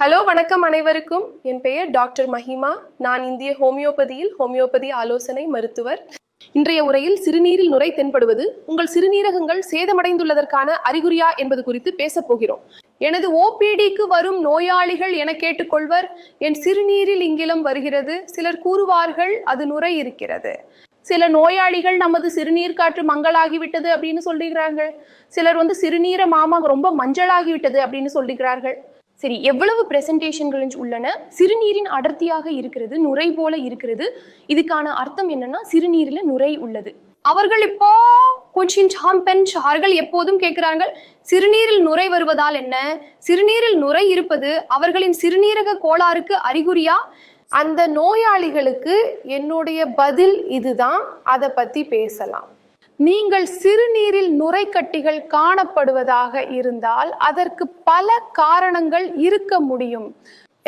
Hello வணக்கம் அனைவருக்கும். என் பெயர் டாக்டர் மஹிமா நான் இந்திய ஹோமியோபதியில் ஹோமியோபதி ஆலோசனை மருத்துவர். இன்றைய உரையில் சிறுநீரில் நுரை தென்படுவது உங்கள் சிறுநீரகங்கள் சேதமடைந்துள்ளதற்கான அறிகுறியா என்பது குறித்து பேசப் போகிறோம். எனது ஓபிடிக்கு வரும் நோயாளிகள் என கேட்டுக்கொள்வர். என் சிறுநீரில் இங்கிலம் வருகிறது. சிலர் கூறுவார்கள் அது நுரை இருக்கிறது. சில நோயாளிகள் நமது சிறுநீர் காற்று மங்களாகிவிட்டது அப்படின்னு சொல்லுகிறார்கள். சிலர் வந்து சிறுநீர மாமா ரொம்ப மஞ்சளாகிவிட்டது அப்படின்னு சொல்லுகிறார்கள். சரி எவ்வளவு பிரசன்டேஷன்கள் உள்ளன? சிறுநீரின் அடர்த்தியாக இருக்கிறது நுரை போல இருக்கிறது. இதுக்கான அர்த்தம் என்னன்னா சிறுநீரில் நுரை உள்ளது. அவர்கள் இப்போ கொச்சின் சாம்பன் எப்போதும் கேட்கிறார்கள் சிறுநீரில் நுரை வருவதால் என்ன? சிறுநீரில் நுரை இருப்பது அவர்களின் சிறுநீரக கோளாறுக்கு அறிகுறியா? அந்த நோயாளிகளுக்கு என்னுடைய பதில் இதுதான். அதை பத்தி பேசலாம். நீங்கள் சிறுநீரில் நுரைக்கட்டிகள் காணப்படுவதாக இருந்தால் அதற்கு பல காரணங்கள் இருக்க முடியும்.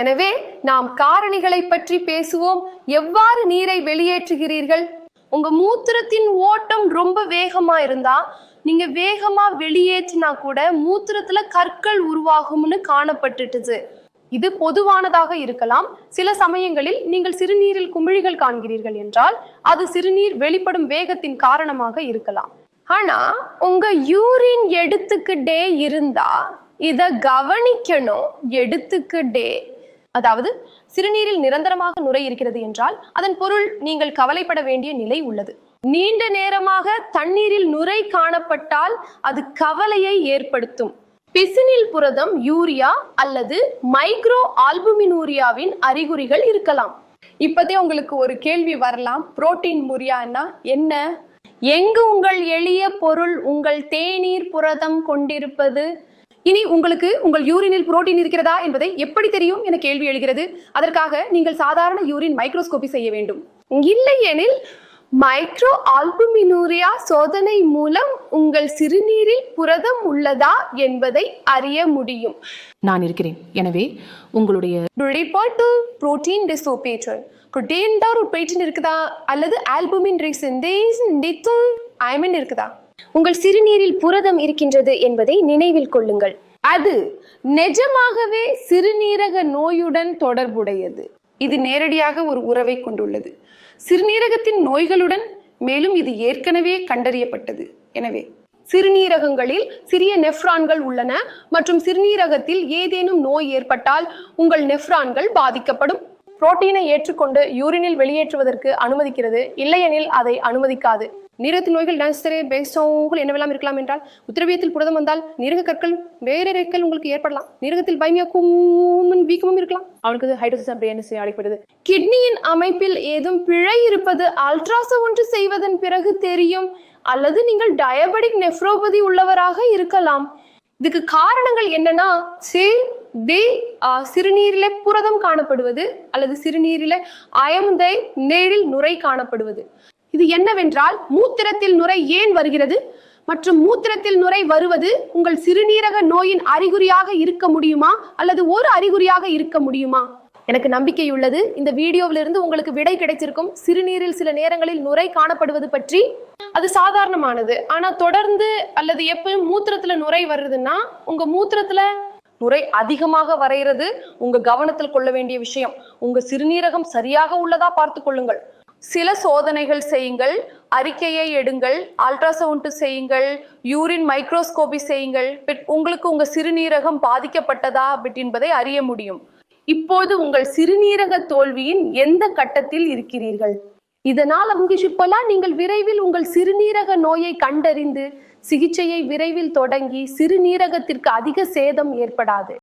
எனவே நாம் காரணிகளை பற்றி பேசுவோம். எவ்வாறு நீரை வெளியேற்றுகிறீர்கள்? உங்க மூத்திரத்தின் ஓட்டம் ரொம்ப வேகமா இருந்தா நீங்க வேகமா வெளியேற்றினா கூட மூத்திரத்துல கற்கள் உருவாகும்னு காணப்பட்டுட்டுது. இது பொதுவானதாக இருக்கலாம். சில சமயங்களில் நீங்கள் சிறுநீரில் குமிழிகள் காண்கிறீர்கள் என்றால் அது சிறுநீர் வெளிப்படும் வேகத்தின் காரணமாக இருக்கலாம். ஆனா உங்க யூரின் எடுத்துக்கிட்டே இருந்தா இத கவனிக்கணும். எடுத்துக்கிட்டே. அதாவது சிறுநீரில் நிரந்தரமாக நுரை இருக்கிறது என்றால் அதன் பொருள் நீங்கள் கவலைப்பட வேண்டிய நிலை உள்ளது. நீண்ட நேரமாக தண்ணீரில் நுரை காணப்பட்டால் அது கவலையை ஏற்படுத்தும். பிசினில் புரதம் யூரியா அல்லது மைக்ரோ ஆல்புமினூரியாவின் அறிகுறிகள் இருக்கலாம். இப்பதே உங்களுக்கு ஒரு கேள்வி வரலாம். புரோட்டீன் முரியான்னா என்ன? எங்கு உங்கள் எளிய பொருள் உங்கள் தேநீர் புரதம் கொண்டிருப்பது? இனி உங்களுக்கு உங்கள் யூரினில் புரோட்டீன் இருக்கிறதா என்பதை எப்படி தெரியும் என கேள்வி எழுகிறது. அதற்காக நீங்கள் சாதாரண யூரின் மைக்ரோஸ்கோபி செய்ய வேண்டும். இல்லையெனில் மைக்ரோ ஆல்புமினூரியா சோதனை மூலம் உங்கள் சிறுநீரில் புரதம் உள்ளதா என்பதை அறிய முடியும். நான் இருக்கிறேன். எனவே உங்களுடைய ரிப்போர்ட் டு புரோட்டீன் டிசோபேட்டர் புரோட்டீன் தான் ஒரு protein இருக்குதா? அல்லது ஆல்புமின் ரிசெண்டேஸ் டித்துல் அயமின் இருக்குதா? உங்கள் சிறுநீரில் புரதம் இருக்கின்றது என்பதை நினைவில் கொள்ளுங்கள். அது நிஜமாகவே சிறுநீரக நோயுடன் தொடர்புடையது. இது நேரடியாக ஒரு உறவை கொண்டுள்ளது. சிறுநீரகத்தின் நோய்களுடன் மேலும் இது ஏற்கனவே கண்டறியப்பட்டது. எனவே சிறுநீரகங்களில் சிறிய நெஃப்ரான்கள் உள்ளன மற்றும் சிறுநீரகத்தில் ஏதேனும் நோய் ஏற்பட்டால் உங்கள் நெஃப்ரான்கள் பாதிக்கப்படும். புரோட்டீனை ஏற்றுக்கொண்டு யூரினில் வெளியேற்றுவதற்கு அனுமதிக்கிறது. இல்லையெனில் அதை அனுமதிக்காது. நீரகத்தின் நோய்கள் டான்ஸ்டரே பேஸ்டோங்கள் என்னவெல்லாம் இருக்கலாம் என்றால் உத்திரவியத்தில் புரதம் வந்தால் நீரக கற்கள் வேற கற்கள் உங்களுக்கு ஏற்படலாம். நீரகத்தில் பைமியாக்கும் வீக்கமும் இருக்கலாம். அவனுக்கு ஹைட்ரோசிஸ் பிரியாணி அழைக்கப்படுது கிட்னியின் அமைப்பில் ஏதும் பிழை இருப்பது அல்ட்ராசவுண்ட் செய்வதன் பிறகு தெரியும். அல்லது நீங்கள் டயபெட்டிக் நெஃப்ரோபதி உள்ளவராக இருக்கலாம். இதுக்கு காரணங்கள் என்னன்னா சி தி சிறுநீரில புரதம் காணப்படுவது அல்லது சிறுநீரில அயமுதை நேரில் நுரை காணப்படுவது. இது என்னவென்றால் மூத்திரத்தில் நுரை ஏன் வருகிறது? மற்றும் மூத்திரத்தில் நுரை வருவது உங்கள் சிறுநீரக நோயின் அறிகுறியாக இருக்க முடியுமா? அல்லது ஒரு அறிகுறியாக இருக்க முடியுமா? எனக்கு நம்பிக்கை உள்ளது இந்த வீடியோவிலிருந்து உங்களுக்கு விடை கிடைச்சிருக்கும் சிறுநீரில் சில நேரங்களில் நுரை காணப்படுவது பற்றி. அது சாதாரணமானது. ஆனா தொடர்ந்து அல்லது எப்பயும் மூத்திரத்துல நுரை வருதுன்னா உங்க மூத்திரத்துல நுரை அதிகமாக வரைகிறது. உங்க கவனத்தில் கொள்ள வேண்டிய விஷயம் உங்க சிறுநீரகம் சரியாக உள்ளதா பார்த்து கொள்ளுங்கள். சில சோதனைகள் செய்யுங்கள் அறிக்கையை எடுங்கள் அல்ட்ராசவுண்ட் செய்யுங்கள் யூரின் மைக்ரோஸ்கோபி செய்யுங்கள். உங்களுக்கு உங்க சிறுநீரகம் பாதிக்கப்பட்டதா அப்படின்பதை அறிய முடியும். இப்போது உங்கள் சிறுநீரக தோல்வியின் எந்த கட்டத்தில் இருக்கிறீர்கள்? இதனால் அவங்க இப்பெல்லாம் நீங்கள் விரைவில் உங்கள் சிறுநீரக நோயை கண்டறிந்து சிகிச்சையை விரைவில் தொடங்கி சிறுநீரகத்திற்கு அதிக சேதம் ஏற்படாது.